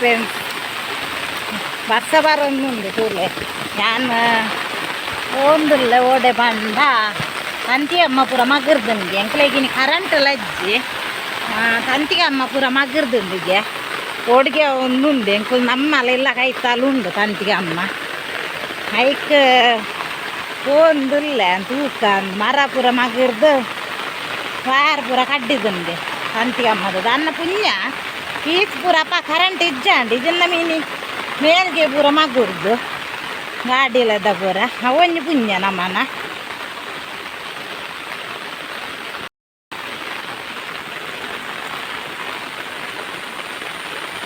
Friends ವರ್ಷ ಬರೊಂದುಂಡು ತೂಲೆ ಯಾನ್ ಒಂದುಲ್ಲ ಓಡೆ ಬಂದ ತಂತಿ ಅಮ್ಮ ಪೂರ ಮಗರ್ದುಂಡಿಗೆ ಎಂಕ್ಲೆಗಿನ ಕರೆಂಟ್ ಲಜ್ಜಿ ತಂತಿಗೆ ಅಮ್ಮ ಪೂರ ಮಗರ್ದುಂಡಿಗೆ ಓಡಿಗೆ ಒಂದುಂಡು ಎಂಕುಲ್ ನಮ್ಮಲೆಲ್ಲ ಕೈತಾಲು ತಂತಿಗೆ ಅಮ್ಮ ಐಕ್ ಒಂದುಲ್ಲ ತೂಕ ಮರ ಪೂರ ಮಗರ್ದು ವಾರ ಪೂರ ಕಡ್ಡಿದುಂಡೆ ತಂತಿಗೆ ಅಮ್ಮದು ಅನ್ನ ಪುಣ್ಯ ಪೀಸ್ ಪೂರ ಅಪ್ಪ ಕರೆಂಟ್ ಇಜ್ಜಾಂಡಿ ಇದನ್ನ ಮೀನಿ ಮೇಲ್ಗೆ ಪೂರ ಮಗುರ್ದು ಗಾಡಿಲದ ಪೂರ ಅವೊಂದು ಪುಣ್ಯ ನಮ್ಮನ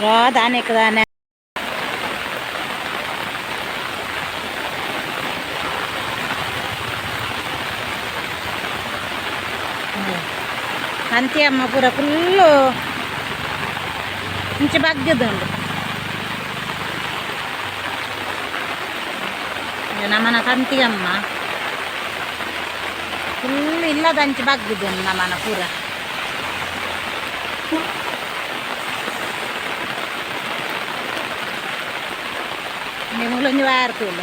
ರೋ ದಾನೆಕ್ ದಾನೆ ಅಂತಿ ಅಮ್ಮ ಪೂರ ಫುಲ್ಲು ಇಂಚೆ ಬಗ್ಗದುಂಡು ಇದು ನಮ್ಮನ ತಂತಿಗಮ್ಮ ಫುಲ್ ಇಲ್ಲದ ಅಂಚೆ ಬಗ್ಗದುಂಡು ನಮ್ಮನ ಪೂರ ನಿಮ್ಗಳೊಂದು ವಾರ್ತುಲ್ಲ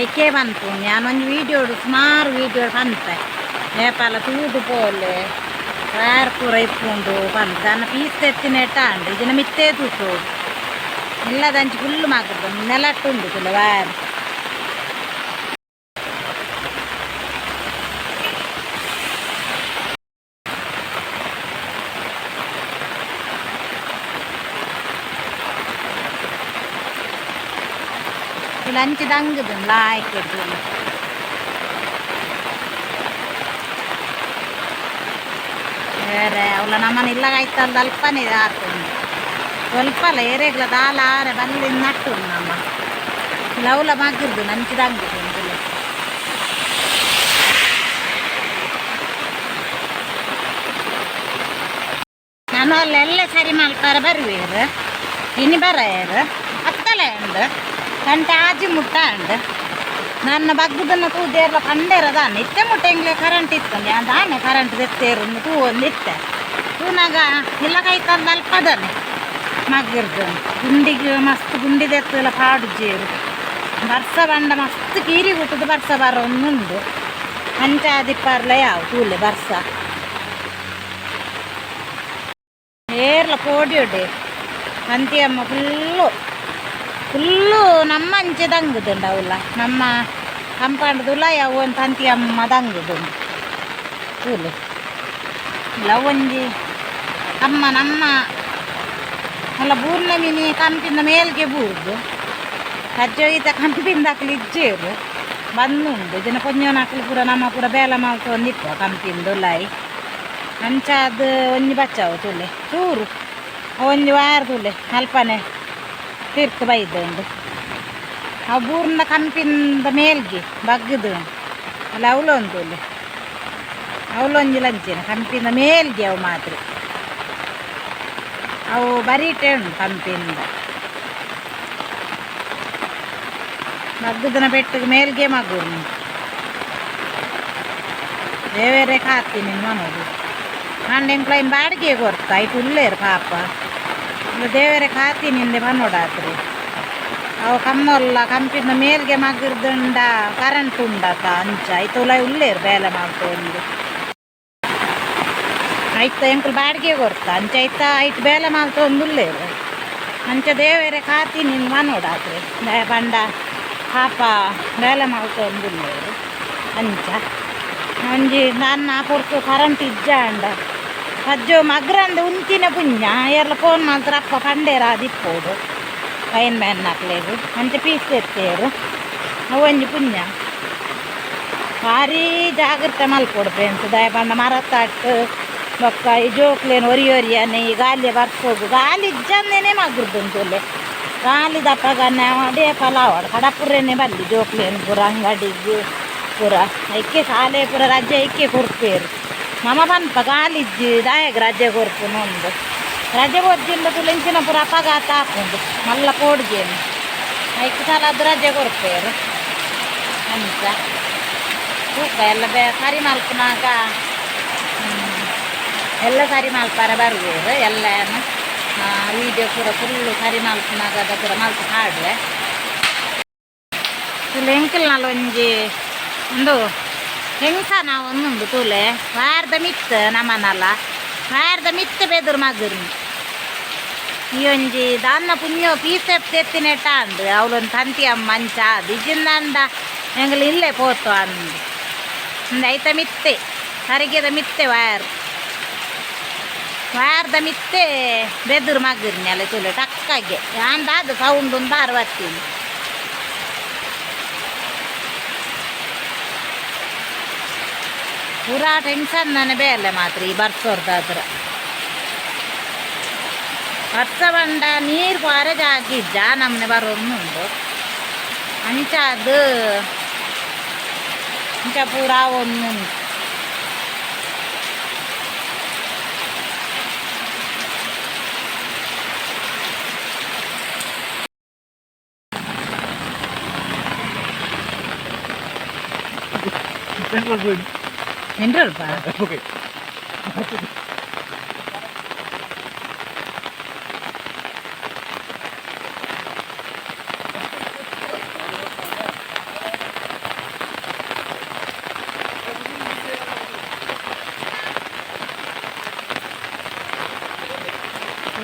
ಐಕೆ ಬಂತು ನಾನೊಂದು ವೀಡಿಯೋಡು ಸುಮಾರು ವೀಡಿಯೋ ಬಂತೆ ನೇಪಾಳ ತೂದು ಪೋಲೆ కూరైపుండు పండు దాన్ని పీస్ తెత్తినట్ట అండి ఇది మిత్తే తూచు నెల దంచి గుళ్ళు మాకు నెలట్టుండు పిల్లవారు లంచ్ దంగుదు లాయకెడ్డు ಬೇರೆ ಅವಲ್ಲ ನಮ್ಮನೆ ಇಲ್ಲಗಾಯ್ತಲ್ಲ ಅಲ್ಪನೇ ಹಾಕೊಂಡು ಸ್ವಲ್ಪ ಅಲ್ಲ ಏರೆಗ್ಲ ದಾಲ ಆರೆ ಬಲ್ಲಿ ನಟ್ಟು ನಮ್ಮ. ಲವ್ಲ ಮಗ್ಗಿರ್ದು ನಂಚಿದಂಗಿದ್ದು ಅಂತಲೇ ನಾನು ಅಲ್ಲೆಲ್ಲ ಸರಿ ಮಲ್ಪಾರ ಬರುವೇರು? ಇನ್ನು ಬರೇರು? ಹತ್ತಲೆ ಉಂಡು. ಗಂಟೆ ಆಜಿ ಮುಟ್ಟ ಉಂಡು. ನನ್ನ ಬಗ್ಗದನ್ನು ತೂದೇರ್ಲ ಕಂಡೇರ ದಾನೆ ಇತ್ತೆ ಮುಟ್ಟೆಂಗ್ಲೆ ಕರೆಂಟ್ ಇತ್ತಂದೆ ದಾನೆ ಕರೆಂಟ್ ತೆತ್ತೇರು ತೂ ಒಂದು ಇತ್ತೆ. ತೂನಾಗ ಇಲ್ಲ ಕೈ ತಂದು ಅಲ್ಪದಾನೆ. ಮಗ್ಗಿರ್ದು. ಗುಂಡಿಗೆ ಮಸ್ತ್ ಗುಂಡಿ ದೆತ್ತಲ್ಲ ಪಾಡು ಜೇರು. ಬರ್ಸ ಬಂಡ ಮಸ್ತ್ ಕೀರಿ ಹುಟ್ಟದು ಬರ್ಸ ಬರ ಒಂದುಂಡು. ಅಂಚಾದಿಪ್ಪಾರ್ಲ ಯಾವ ತೂಲೆ ಬರ್ಸ. ಏರ್ಲ ಪೋಡಿಯೋಡೆ ಅಂತಿಯಮ್ಮ ಫುಲ್ಲು. ಫುಲ್ಲು ನಮ್ಮ ಅಂಚೆ ದಂಗದುಂಡು ಅವಲ್ಲ. ನಮ್ಮ ಕಂಪೌಂಡ್ದುಲ್ಲ ಯಾವ ಒಂದು ತಂತಿ ಅಮ್ಮ ಕೂಲು ಇಲ್ಲ, ಒಂಜಿ ಅಮ್ಮ ನಮ್ಮ ಅಲ್ಲ ಬೂರ್ನ ಮೀನಿ ಕಂಪಿಂದ ಮೇಲ್ಗೆ ಬೂರ್ದು ಕಜ್ಜೋಯಿತ ಕಂಪಿಂದ ಹಾಕಲಿ ಇಜ್ಜೇರು. ಬಂದುಂಡು ಇದನ್ನ ಪೊಂಜೋನ ಹಾಕಲಿ ಪೂರ ನಮ್ಮ ಪೂರ ಬೇಲ ಮಾಲ್ತು ಒಂದಿತ್ತು ಕಂಪಿಂದು ಲಾಯಿ ಅಂಚಾದ ಒಂಜಿ ಬಚ್ಚಾವು ತುಲೆ. ಚೂರು. ಒಂಜಿ ವಾರ ತುಲೆ. ಅಲ್ಪನೆ. ತೀರ್ತು ಬೈದುಂಡು ಅವು ಬೂರ್ನ ಕಂಪಿಂದ ಮೇಲ್ಗೆ ಬಗ್ಗದು. ಅಲ್ಲ ಅವಲೊಂದು ಅಲ್ಲಿ ಅವಲೊಂಜಿ ಲಂಚಿನ ಕಂಪಿಂದ ಮೇಲ್ಗೆ ಅವು ಮಾತ್ರ. ಅವು ಬರೀಟೆ ಉಂಟು ಕಂಪಿಂದ ಮಗ್ಗದನ ಬೆಟ್ಟಗೆ ಮೇಲ್ಗೆ ಮಗು ಬೇರೆ ಕಾತೀನಿ ಮನೋದು ನಾನು ಎಂಕ್ಲೈನ್ ಬಾಡಿಗೆ ಕೊರ್ತಾ ಇಟ್ಟು ಉಳ್ಳೇರು ಪಾಪ. ದೇವರೇ ಕಾತಿನಿಂದೆ ಬನ್ನೋಡಾತ್ರಿ ಅವು ಕಮ್ಮಲ್ಲ ಕಂಪಿನ ಮೇಲ್ಗೆ ಮಗಿರ್ದುಂಡ ಕರೆಂಟ್ ಉಂಡಾತ ಅಂಚ. ಆಯ್ತು ಉಲ ಉಲ್ಲೇರು ಬೇಲೆ ಮಾಡ್ಕೊಂಡು ಆಯ್ತು ಎಂಕಲ್ ಬಾಡಿಗೆ ಕೊರ್ತ ಅಂಚ ಆಯ್ತಾ, ಆಯ್ತು, ಬೇಲೆ ಮಾಡ್ಕೊಂಡು ಉಲ್ಲೇರು ಅಂಚ ದೇವೇರೆ ಕಾತಿ ನಿನ್ನ ಮನೋಡಾತ್ರಿ ಬಂಡ ಪಾಪ ಬೇಲೆ ಮಾಡ್ಕೊಂಡು ಉಲ್ಲೇರು ಅಂಚ. ಅಂಜಿ, ನನ್ನ ಪೊರ್ತು ಕರೆಂಟ್ ಇಜ್ಜ ಅಂಡ. ಅಜ್ಜೋ, ಮಗ್ರಂದು ಉಂತಿನ ಪುಣ್ಯ. ಎಲ್ಲ ಫೋನ್ ಮಾತ್ರ ಅಪ್ಪ ಪಂಡೇರ ದಿಪ್ಪೋಡು ಲೈನ್ ಮ್ಯಾನ್ ಹಾಕ್ಲೇದು ಅಂಚೆ ಪೀಸ್ ಎತ್ತೇರು ಒಂಜಿ ಪುಣ್ಯ ಭಾರಿ ಜಾಗ್ರತೆ ಮಲ್ಕೊಡು ಫ್ರೆಂಡ್ಸ್ ದಯ ಬಂದ ಮರ ತಟ್ಟು ಬೊಕ್ಕ ಈ ಜೋಕ್ಲೇನು ಒರಿ ಒರಿಯನೆ ಈ ಗಾಲಿ ಬರ್ಸೋದು ಗಾಲಿ ಇಜ್ಜಂದೇನೆ ಮಗ್ರದ್ದುಂಟುಲೆ ಗಾಲಿ ದಪ್ಪಗನ್ನೆ ಅದೇ ಪಲಾವಡು ಕಡಪುರೇನೆ ಬಲ್ಲಿ ಜೋಕ್ಲೇನು ಪೂರ ಅಂಗಡಿಗೆ ಪೂರ ಐಕ್ಕೆ ಶಾಲೆ ಪೂರ ರಜೆ ಐಕ್ಕೆ ಕೊಡ್ತೇರು ಮಮ ಪನ್ಪ ಗಾಲಿಜ್ಜಿ ದಾಯಗ ರಜೆ ಕೊರ್ಪುನು ಒಂದು ರಜೆ ಕೊರ್ಜಿಂದ ತುಲೆಂಚಿನ ಪುರ ಅಪಘಾತ ಹಾಕೊಂಡು ಮಲ್ಲ ಕೋಡ್ಗೇನು ಐದು ಸಲ ಅದು ರಜೆ ಕೊಡ್ತೇರು ಅಂತ. ತೂಕ ಎಲ್ಲ ಬೇ, ಸರಿ ಮಲ್ಪನಾಗ. ಎಲ್ಲ ಸರಿ ಮಲ್ಪಾರ ಬರ್ಬೋದು ಎಲ್ಲ ವೀಡಿಯೋ ಪೂರ ಫುಲ್ಲು ಕರಿ ಅದ ಪೂರ ಮಲ್ಪ ಹಾಡ್ರೆ ಎಂಕಲ್ನಲ್ಲಿ ಒಂಜಿ, ಒಂದು, ಹೆಂಗಸ ನಾವು ಒಂದುಂಡು ತೂಲೆ. ವಾರದ ಮಿತ್ತ ನಮ್ಮನಲ್ಲ. ವಾರದ ಮಿತ್ತ ಬೆದರು ಮಗುರ್ನಿ. ಈ ಒಂಜಿ ದಾನ್ನ ಪುಣ್ಯ ಪೀಸ್ ತೆತ್ತಿನೆಟ್ಟ ಅಂದು ಅವಳೊಂದು ತಂತಿ ಅಮ್ಮ ಮಂಚ ಅಂದ ಎಂಗಳು ಇಲ್ಲೇ ಪೋತು ಅಂದು. ಒಂದು ಐತ ಮಿತ್ತೆ. ಹರಿಗೆದ ಮಿತ್ತೆ ವಯರ್ ವಯರ್ದ ಮಿತ್ತೆ ಬೆದ್ರು ಮಗುರ್ನಿ ಅಲ್ಲ ತುಲೆ ಟಕ್ಕಾಗೆ. ಯಾಂದಾದು ಸೌಂಡ್ ಒಂದು ಅರವತ್ತೀನಿ ಪೂರಾ ಟೆನ್ಷನ್ ನಾನು ಬೇಲೆ ಮಾತ್ರ ಈ ಬರ್ಸೋರ್ದಾದ್ರ. ವರ್ಷ ಬಂಡ ನೀರು ಪಾರಜ್ ಆಗಿದ್ದ ನಮ್ಮನೆ ಬರೋದು ಅಂಚ ಅದು ಅಂಚ ಪೂರಾ ಒಂದು ಎಂಟ್ರಲ್ಪ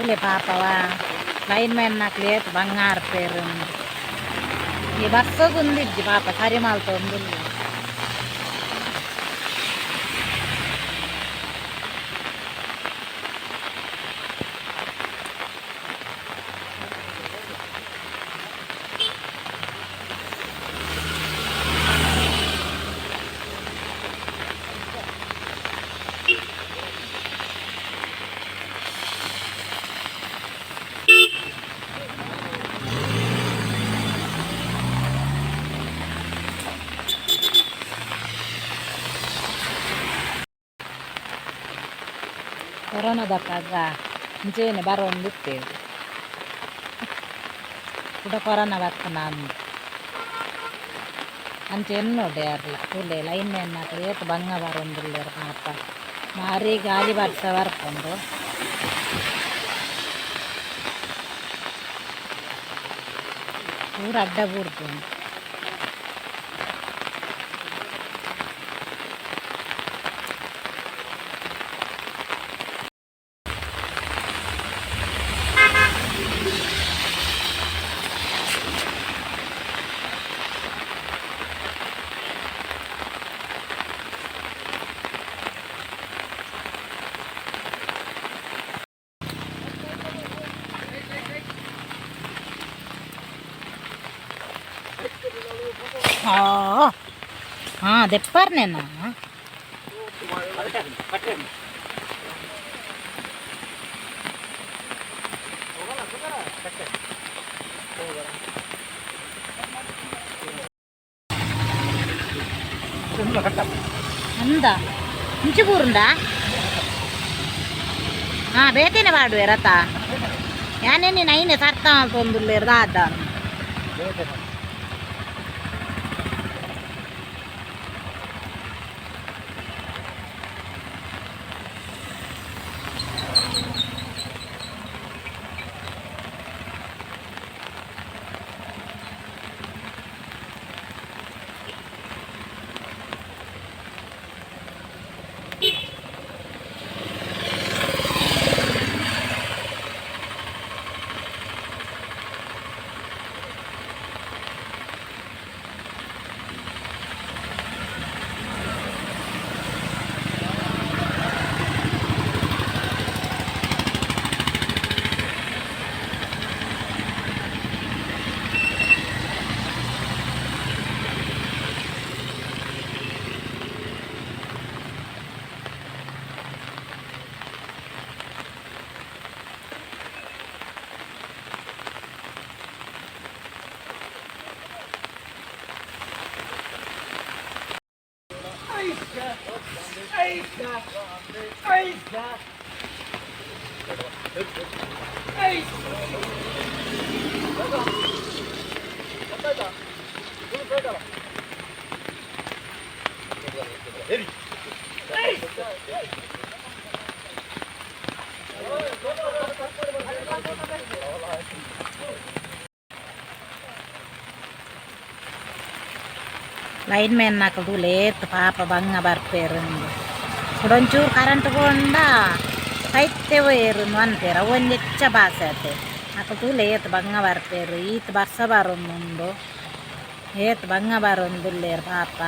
ఊలే పాపవా లైన్ మ్యాన్ నాకు లేదు బంగారు పేరు ఉంది. ఈ బస్సుకు ఉంది పాప కరిమాలతో ఉంది ಕೊರೋನಾದಕ್ಕಾಗ ಮುಂಚೆನೆ ಬರೋಂದಿತ್ತೇವೆ ಕೂಡ ಕೊರೋನಾ ಬರ್ತನ ಅಂದು ಅಂಚೆ ಎನ್ನೋಡೆ ಅರ್ಲ ಕೂಲೆ ಲೈನ್ ಎನ್ನಾಕ ಏತು ಬಂಗ ಬರೋಂದಿಲ್ಲ ಪಾಪ ಮಾರಿ ಗಾಳಿ ಬರ್ಸ ಬರ್ಕೊಂಡು ಪೂರ ಅಡ್ಡ ಬೂರ್ದು ಹಾಂ ದೆಪ್ಪರ್ನೇನಾ ಅಂದ ಮುಂಚೆ ಪೂರುಂಡ ಹಾಂ ಬೇತೇನೆ ಮಾಡುವೆ ರಥ ಯಾನೇನೆ ನೈನೆ ಸರ್ತ ತೊಂದುಲ್ಲೇರು ದಾದ lain menak kulit apa apa bang ngabar perang ಒಂಚೂರು ಕರೆಂಟ್ ಕೊಂಡ ಕೈತೆ ಒಯ್ಯರು ಅಂತೀರ ಒಂದು ಹೆಚ್ಚ ಭಾಷೆ ಆತೆ ನಾಕದು ಲೇತ್ ಬಂಗ ಬರ್ಪೇರು ಈತ್ ಬರ್ಸ ಬರೊಂದುಂಡು ಏತ್ ಬಂಗ ಬರೊಂದುಲ್ಲೇರು ಪಾಪ